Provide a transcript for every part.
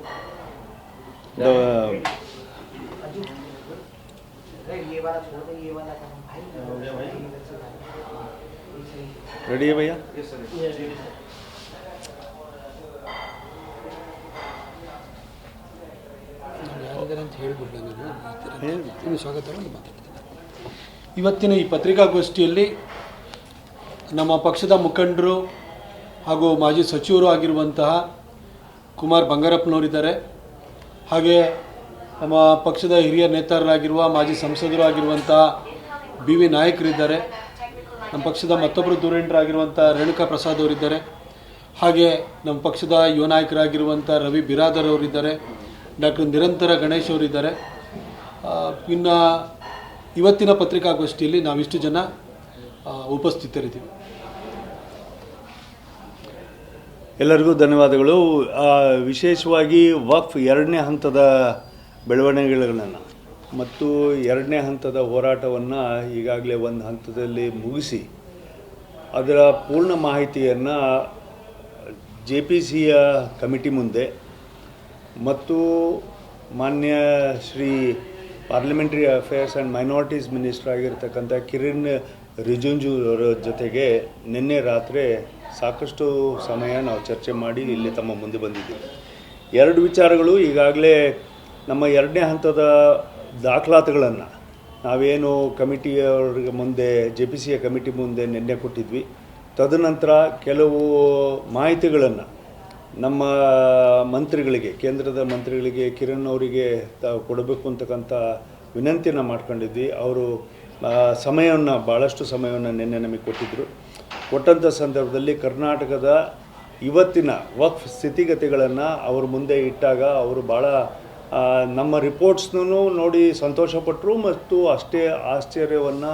The, ये वाला छोड़ दे ये वाला काम भाई ready है भैया ಯಾರಿದ್ದಾರೆ ಅಂತ ಹೇಳ್ಬಿಡ್ಲ ನಾನು ಹೇಳಿ. ಇನ್ನು ಸ್ವಾಗತ ಅಂತ ಮಾತಾಡ್ತೀನಿ ಇವತ್ತಿನ ಈ ಪತ್ರಿಕಾಗೋಷ್ಠಿಯಲ್ಲಿ ನಮ್ಮ ಪಕ್ಷದ ಮುಖಂಡರು ಹಾಗೂ ಮಾಜಿ ಸಚಿವರು ಆಗಿರುವಂತಹ ಕುಮಾರ್ ಬಂಗಾರಪ್ಪನವರಿದ್ದಾರೆ. ಹಾಗೆ ನಮ್ಮ ಪಕ್ಷದ ಹಿರಿಯ ನೇತಾರರಾಗಿರುವ ಮಾಜಿ ಸಂಸದರು ಆಗಿರುವಂಥ ಬಿ ವಿ ನಾಯಕರಿದ್ದಾರೆ. ನಮ್ಮ ಪಕ್ಷದ ಮತ್ತೊಬ್ಬರು ಧುರೀಣರಾಗಿರುವಂಥ ರೇಣುಕಾ ಪ್ರಸಾದ್ ಅವರಿದ್ದಾರೆ. ಹಾಗೆ ನಮ್ಮ ಪಕ್ಷದ ಯುವ ನಾಯಕರಾಗಿರುವಂಥ ರವಿ ಬಿರಾದರ್ ಅವರಿದ್ದಾರೆ. ಡಾಕ್ಟರ್ ನಿರಂತರ ಗಣೇಶ್ ಅವರಿದ್ದಾರೆ. ಇನ್ನು ಇವತ್ತಿನ ಪತ್ರಿಕಾಗೋಷ್ಠಿಯಲ್ಲಿ ನಾವಿಷ್ಟು ಜನ ಉಪಸ್ಥಿತರಿದ್ದೀವಿ. ಎಲ್ಲರಿಗೂ ಧನ್ಯವಾದಗಳು. ವಿಶೇಷವಾಗಿ ವಕ್ಫ್ ಎರಡನೇ ಹಂತದ ಬೆಳವಣಿಗೆಗಳನ್ನು. ಮತ್ತು ಎರಡನೇ ಹಂತದ ಹೋರಾಟವನ್ನು ಈಗಾಗಲೇ ಒಂದು ಹಂತದಲ್ಲಿ ಮುಗಿಸಿ, ಅದರ ಪೂರ್ಣ ಮಾಹಿತಿಯನ್ನು ಜೆ ಪಿ ಸಿಯ ಕಮಿಟಿ ಮುಂದೆ, ಮತ್ತು ಮಾನ್ಯ Shri parliamentary affairs and minorities minister ಆಗಿರ್ತಕ್ಕಂಥ ಕಿರಣ್ ರಿಜುಂಜು ಅವರ ಜೊತೆಗೆ ನಿನ್ನೆ ರಾತ್ರಿ ಸಾಕಷ್ಟು ಸಮಯ ನಾವು ಚರ್ಚೆ ಮಾಡಿ ಇಲ್ಲಿ ತಮ್ಮ ಮುಂದೆ ಬಂದಿದ್ದೀವಿ. ಎರಡು ವಿಚಾರಗಳು ಈಗಾಗಲೇ ನಮ್ಮ ಎರಡನೇ ಹಂತದ ದಾಖಲಾತಿಗಳನ್ನು ನಾವೇನು ಕಮಿಟಿಯವ್ರಿಗೆ ಮುಂದೆ ಜೆ ಪಿ ಸಿಯ ಕಮಿಟಿ ಮುಂದೆ ನಿನ್ನೆ ಕೊಟ್ಟಿದ್ವಿ. ತದನಂತರ ಕೆಲವು ಮಾಹಿತಿಗಳನ್ನು ನಮ್ಮ ಮಂತ್ರಿಗಳಿಗೆ, ಕೇಂದ್ರದ ಮಂತ್ರಿಗಳಿಗೆ, ಕಿರಣ್ ಅವರಿಗೆ ತಾವು ಕೊಡಬೇಕು ಅಂತಕ್ಕಂಥ ವಿನಂತಿಯನ್ನು ಮಾಡ್ಕೊಂಡಿದ್ವಿ. ಅವರು ಸಮಯವನ್ನು ಭಾಳಷ್ಟು ಸಮಯವನ್ನು ನಿನ್ನೆ ನಮಗೆ ಕೊಟ್ಟಿದ್ದರು ಕೊಟ್ಟಂಥ ಸಂದರ್ಭದಲ್ಲಿ ಕರ್ನಾಟಕದ ಇವತ್ತಿನ ವಕ್ಫ್ ಸ್ಥಿತಿಗತಿಗಳನ್ನು ಅವ್ರ ಮುಂದೆ ಇಟ್ಟಾಗ ಅವರು ಭಾಳ ನಮ್ಮ ರಿಪೋರ್ಟ್ಸ್ನೂ ನೋಡಿ ಸಂತೋಷಪಟ್ಟರು ಮತ್ತು ಅಷ್ಟೇ ಆಶ್ಚರ್ಯವನ್ನು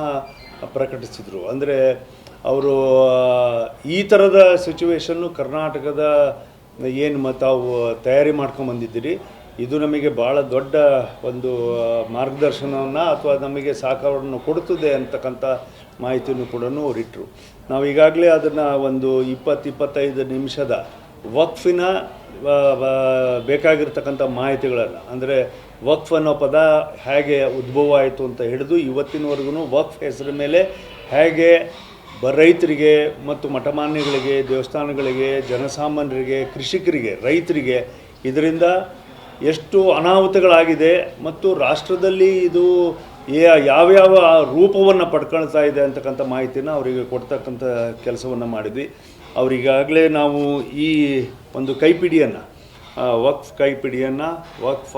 ಪ್ರಕಟಿಸಿದರು. ಅಂದರೆ, ಅವರು ಈ ಥರದ ಸಿಚುವೇಶನ್ನು ಕರ್ನಾಟಕದ ಏನು ಮತ್ತು ತಾವು ತಯಾರಿ ಮಾಡ್ಕೊಂಬಂದಿದ್ದೀರಿ ಇದು ನಮಗೆ ಭಾಳ ದೊಡ್ಡ ಒಂದು ಮಾರ್ಗದರ್ಶನವನ್ನು ಅಥವಾ ನಮಗೆ ಸಹಕಾರವನ್ನು ಕೊಡುತ್ತದೆ ಅಂತಕ್ಕಂಥ ಮಾಹಿತಿಯನ್ನು ಕೂಡ ಅವರಿಟ್ಟರು ನಾವು ಈಗಾಗಲೇ ಅದನ್ನು ಒಂದು ಇಪ್ಪತ್ತು ಇಪ್ಪತ್ತೈದು ನಿಮಿಷದ ವಕ್ಫಿನ ಬೇಕಾಗಿರ್ತಕ್ಕಂಥ ಮಾಹಿತಿಗಳನ್ನು, ಅಂದರೆ ವಕ್ಫ್ ಅನ್ನೋ ಪದ ಹೇಗೆ ಉದ್ಭವ ಆಯಿತು ಅಂತ ಹಿಡಿದು ಇವತ್ತಿನವರೆಗೂ ವಕ್ಫ್ ಹೆಸರ ಮೇಲೆ ಹೇಗೆ ಬ ರೈತರಿಗೆ ಮತ್ತು ಮಠಮಾನ್ಯಗಳಿಗೆ, ದೇವಸ್ಥಾನಗಳಿಗೆ, ಜನಸಾಮಾನ್ಯರಿಗೆ, ಕೃಷಿಕರಿಗೆ, ರೈತರಿಗೆ ಇದರಿಂದ ಎಷ್ಟು ಅನಾಹುತಗಳಾಗಿದೆ ಮತ್ತು ರಾಷ್ಟ್ರದಲ್ಲಿ ಇದು ಯಾವ್ಯಾವ ರೂಪವನ್ನು ಪಡ್ಕೊಳ್ತಾ ಇದೆ ಅಂತಕ್ಕಂಥ ಮಾಹಿತಿನ ಅವರಿಗೆ ಕೊಡ್ತಕ್ಕಂಥ ಕೆಲಸವನ್ನು ಮಾಡಿದ್ವಿ. ಅವರಿಗಾಗಲೇ ನಾವು ಈ ಒಂದು ಕೈಪಿಡಿಯನ್ನು ವಕ್ಫ್ ಕೈಪಿಡಿಯನ್ನು, ವಕ್ಫ್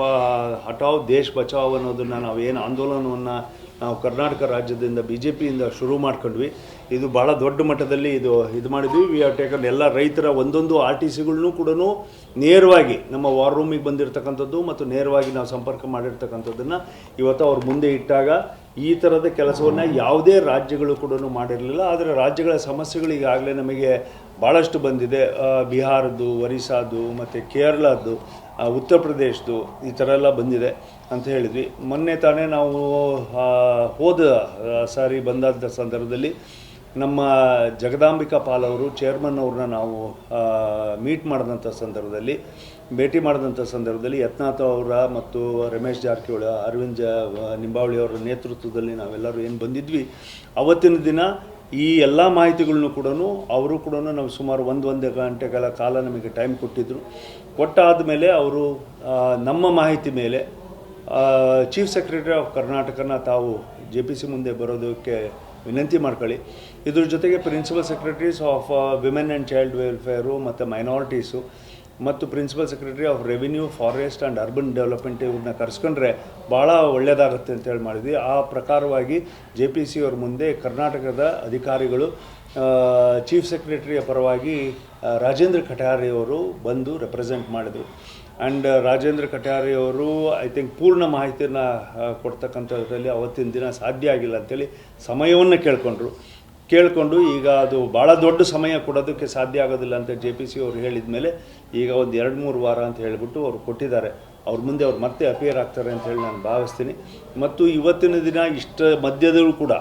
ಹಟಾವ್ ದೇಶ್ ಬಚಾವ್ ಅನ್ನೋದನ್ನು ನಾವು ಏನು ಆಂದೋಲನವನ್ನು ನಾವು ಕರ್ನಾಟಕ ರಾಜ್ಯದಿಂದ ಬಿ ಜೆ ಪಿಯಿಂದ ಶುರು ಮಾಡ್ಕೊಂಡ್ವಿ. ಇದು ಭಾಳ ದೊಡ್ಡ ಮಟ್ಟದಲ್ಲಿ ಇದು ಇದು ಮಾಡಿದ್ವಿ. ವಿ ಆರ್ ಟೇಕನ್ ಎಲ್ಲ ರೈತರ ಒಂದೊಂದು ಆರ್ ಟಿ ಸಿಗಳ್ನೂ ಕೂಡ ನೇರವಾಗಿ ನಮ್ಮ ವಾರ್ ರೂಮಿಗೆ ಬಂದಿರತಕ್ಕಂಥದ್ದು ಮತ್ತು ನೇರವಾಗಿ ನಾವು ಸಂಪರ್ಕ ಮಾಡಿರ್ತಕ್ಕಂಥದ್ದನ್ನು ಇವತ್ತು ಅವ್ರ ಮುಂದೆ ಇಟ್ಟಾಗ ಈ ಥರದ ಕೆಲಸವನ್ನು ಯಾವುದೇ ರಾಜ್ಯಗಳು ಕೂಡ ಮಾಡಿರಲಿಲ್ಲ. ಆದರೆ ರಾಜ್ಯಗಳ ಸಮಸ್ಯೆಗಳು ಈಗಾಗಲೇ ನಮಗೆ ಭಾಳಷ್ಟು ಬಂದಿದೆ. ಬಿಹಾರದ್ದು ಒರಿಸ್ಸಾದು ಮತ್ತು ಕೇರಳದ್ದು ಉತ್ತರ ಪ್ರದೇಶದ್ದು ಈ ಥರ ಎಲ್ಲ ಬಂದಿದೆ ಅಂತ ಹೇಳಿದ್ವಿ. ಮೊನ್ನೆ ತಾನೇ ನಾವು ಹೋದ ಸಾರಿ ಬಂದಾದ ಸಂದರ್ಭದಲ್ಲಿ ನಮ್ಮ ಜಗದಾಂಬಿಕಾ ಪಾಲ್ ಅವರು ಚೇರ್ಮನ್ ಅವ್ರನ್ನ ನಾವು ಮೀಟ್ ಮಾಡಿದಂಥ ಸಂದರ್ಭದಲ್ಲಿ, ಭೇಟಿ ಮಾಡಿದಂಥ ಸಂದರ್ಭದಲ್ಲಿ ಯತ್ನಾಥ ಅವರ ಮತ್ತು ರಮೇಶ್ ಜಾರಕಿಹೊಳಿ, ಅರವಿಂದ್ ಜ, ನಿಂಬಾವಳಿ ಅವರ ನೇತೃತ್ವದಲ್ಲಿ ನಾವೆಲ್ಲರೂ ಏನು ಬಂದಿದ್ವಿ, ಅವತ್ತಿನ ದಿನ ಈ ಎಲ್ಲ ಮಾಹಿತಿಗಳನ್ನು ಕೂಡ ಅವರು ಕೂಡ ನಾವು ಸುಮಾರು ಒಂದು ಒಂದು ಗಂಟೆಗಳ ಕಾಲ ನಮಗೆ ಟೈಮ್ ಕೊಟ್ಟಿದ್ದರು ಕೊಟ್ಟಾದ ಮೇಲೆ ಅವರು ನಮ್ಮ ಮಾಹಿತಿ ಮೇಲೆ ಚೀಫ್ ಸೆಕ್ರೆಟರಿ ಆಫ್ ಕರ್ನಾಟಕನ ತಾವು ಜೆ ಪಿ ಸಿ ಮುಂದೆ ಬರೋದಕ್ಕೆ ವಿನಂತಿ ಮಾಡ್ಕೊಳ್ಳಿ. ಇದ್ರ ಜೊತೆಗೆ principal secretaries of women and child welfare ಮತ್ತು ಮೈನಾರಿಟೀಸು ಮತ್ತು principal secretary of revenue, forest and urban development ಇವ್ರನ್ನ ಕರೆಸ್ಕೊಂಡ್ರೆ ಭಾಳ ಒಳ್ಳೆಯದಾಗುತ್ತೆ ಅಂತೇಳಿ ಮಾಡಿದ್ವಿ. ಆ ಪ್ರಕಾರವಾಗಿ ಜೆ ಪಿ ಸಿ ಅವ್ರ ಮುಂದೆ ಕರ್ನಾಟಕದ ಅಧಿಕಾರಿಗಳು ಚೀಫ್ ಸೆಕ್ರೆಟರಿಯ ಪರವಾಗಿ ರಾಜೇಂದ್ರ ಕಟಾರಿಯವರು ಬಂದು ರೆಪ್ರೆಸೆಂಟ್ ಮಾಡಿದರು. ಆ್ಯಂಡ್ ರಾಜೇಂದ್ರ ಕಠಾರಿ ಅವರು, ಐ ಥಿಂಕ್ ಪೂರ್ಣ ಮಾಹಿತಿಯನ್ನು ಕೊಡ್ತಕ್ಕಂಥದ್ರಲ್ಲಿ ಅವತ್ತಿನ ದಿನ ಸಾಧ್ಯ ಆಗಿಲ್ಲ ಅಂತೇಳಿ ಸಮಯವನ್ನು ಕೇಳಿಕೊಂಡ್ರು. ಕೇಳಿಕೊಂಡು ಈಗ ಅದು ಭಾಳ ದೊಡ್ಡ ಸಮಯ ಕೊಡೋದಕ್ಕೆ ಸಾಧ್ಯ ಆಗೋದಿಲ್ಲ ಅಂತ ಜೆ ಪಿ ಸಿ ಅವರು ಹೇಳಿದ ಮೇಲೆ ಈಗ ಒಂದು ಎರಡು ಮೂರು ವಾರ ಅಂತ ಹೇಳಿಬಿಟ್ಟು ಅವರು ಕೊಟ್ಟಿದ್ದಾರೆ. ಅವ್ರ ಮುಂದೆ ಅವ್ರು ಮತ್ತೆ ಅಪಿಯರ್ ಆಗ್ತಾರೆ ಅಂತ ಹೇಳಿ ನಾನು ಭಾವಿಸ್ತೀನಿ. ಮತ್ತು ಇವತ್ತಿನ ದಿನ ಇಷ್ಟ ಮಧ್ಯದಲ್ಲೂ ಕೂಡ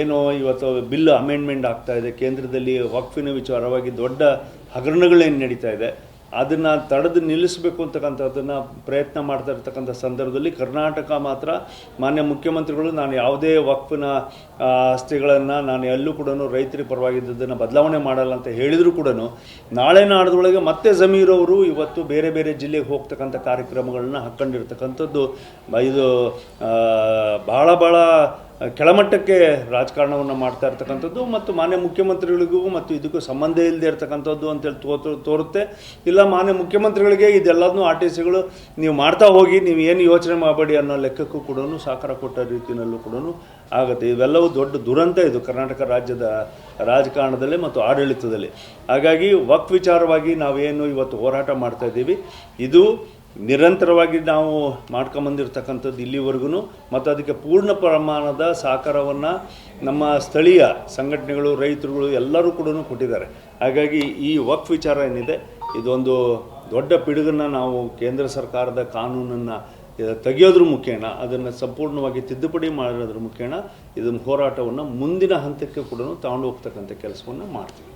ಏನು ಇವತ್ತು ಬಿಲ್ ಅಮೆಂಡ್ಮೆಂಟ್ ಆಗ್ತಾ ಇದೆ. ಕೇಂದ್ರದಲ್ಲಿ ವಕ್ಫಿನ ವಿಚಾರವಾಗಿ ದೊಡ್ಡ ಹಗರಣಗಳೇನು ನಡೀತಾ ಇದೆ? ಅದನ್ನು ತಡೆದು ನಿಲ್ಲಿಸಬೇಕು ಅಂತಕ್ಕಂಥದ್ದನ್ನು ಪ್ರಯತ್ನ ಮಾಡ್ತಾ ಇರ್ತಕ್ಕಂಥ ಸಂದರ್ಭದಲ್ಲಿ ಕರ್ನಾಟಕ ಮಾತ್ರ ಮಾನ್ಯ ಮುಖ್ಯಮಂತ್ರಿಗಳು ನಾನು ಯಾವುದೇ ವಕ್ಫಿನ ಆಸ್ತಿಗಳನ್ನು ನಾನು ಎಲ್ಲೂ ಕೂಡ ರೈತರ ಪರವಾಗಿದ್ದನ್ನು ಬದಲಾವಣೆ ಮಾಡಲ್ಲ ಅಂತ ಹೇಳಿದರೂ ಕೂಡ ನಾಳೆ ನಾಡ್ದೊಳಗೆ ಮತ್ತೆ ಜಮೀರವರು ಇವತ್ತು ಬೇರೆ ಬೇರೆ ಜಿಲ್ಲೆಗೆ ಹೋಗ್ತಕ್ಕಂಥ ಕಾರ್ಯಕ್ರಮಗಳನ್ನ ಹಾಕ್ಕೊಂಡಿರ್ತಕ್ಕಂಥದ್ದು ಇದು ಭಾಳ ಭಾಳ ಕೆಳಮಟ್ಟಕ್ಕೆ ರಾಜಕಾರಣವನ್ನು ಮಾಡ್ತಾ ಇರ್ತಕ್ಕಂಥದ್ದು ಮತ್ತು ಮಾನ್ಯ ಮುಖ್ಯಮಂತ್ರಿಗಳಿಗೂ ಮತ್ತು ಇದಕ್ಕೂ ಸಂಬಂಧ ಇಲ್ಲದೆ ಇರ್ತಕ್ಕಂಥದ್ದು ಅಂತೇಳಿ ತೋತು ತೋರುತ್ತೆ. ಇಲ್ಲ, ಮಾನ್ಯ ಮುಖ್ಯಮಂತ್ರಿಗಳಿಗೆ ಇದೆಲ್ಲದನ್ನೂ ಆರ್ ಟಿ ಸಿಗಳು ನೀವು ಮಾಡ್ತಾ ಹೋಗಿ, ನೀವು ಏನು ಯೋಚನೆ ಮಾಡಬೇಡಿ ಅನ್ನೋ ಲೆಕ್ಕಕ್ಕೂ ಕೂಡ ಸಹಕಾರ ಕೊಟ್ಟ ರೀತಿಯಲ್ಲೂ ಕೂಡ ಆಗುತ್ತೆ. ಇವೆಲ್ಲವೂ ದೊಡ್ಡ ದುರಂತ ಇದು ಕರ್ನಾಟಕ ರಾಜ್ಯದ ರಾಜಕಾರಣದಲ್ಲಿ ಮತ್ತು ಆಡಳಿತದಲ್ಲಿ. ಹಾಗಾಗಿ ವಕ್ ವಿಚಾರವಾಗಿ ನಾವೇನು ಇವತ್ತು ಹೋರಾಟ ಮಾಡ್ತಾ ಇದ್ದೀವಿ. ಇದು ನಿರಂತರವಾಗಿ ನಾವು ಮಾಡ್ಕೊಂಬಂದಿರ್ತಕ್ಕಂಥದ್ದು ಇಲ್ಲಿವರೆಗೂ ಮತ್ತು ಅದಕ್ಕೆ ಪೂರ್ಣ ಪ್ರಮಾಣದ ಸಹಕಾರವನ್ನು ನಮ್ಮ ಸ್ಥಳೀಯ ಸಂಘಟನೆಗಳು, ರೈತರುಗಳು ಎಲ್ಲರೂ ಕೂಡ ಕೊಟ್ಟಿದ್ದಾರೆ. ಹಾಗಾಗಿ ಈ ವಕ್ ವಿಚಾರ ಏನಿದೆ, ಇದೊಂದು ದೊಡ್ಡ ಪಿಡುಗನ್ನು ನಾವು ಕೇಂದ್ರ ಸರ್ಕಾರದ ಕಾನೂನನ್ನು ತೆಗೆಯೋದ್ರ ಮುಖೇನ ಅದನ್ನು ಸಂಪೂರ್ಣವಾಗಿ ತಿದ್ದುಪಡಿ ಮಾಡೋದ್ರ ಮುಖೇನ ಇದನ್ನು ಹೋರಾಟವನ್ನು ಮುಂದಿನ ಹಂತಕ್ಕೆ ಕೂಡ ತಗೊಂಡು ಹೋಗ್ತಕ್ಕಂಥ ಕೆಲಸವನ್ನು ಮಾಡ್ತೀವಿ.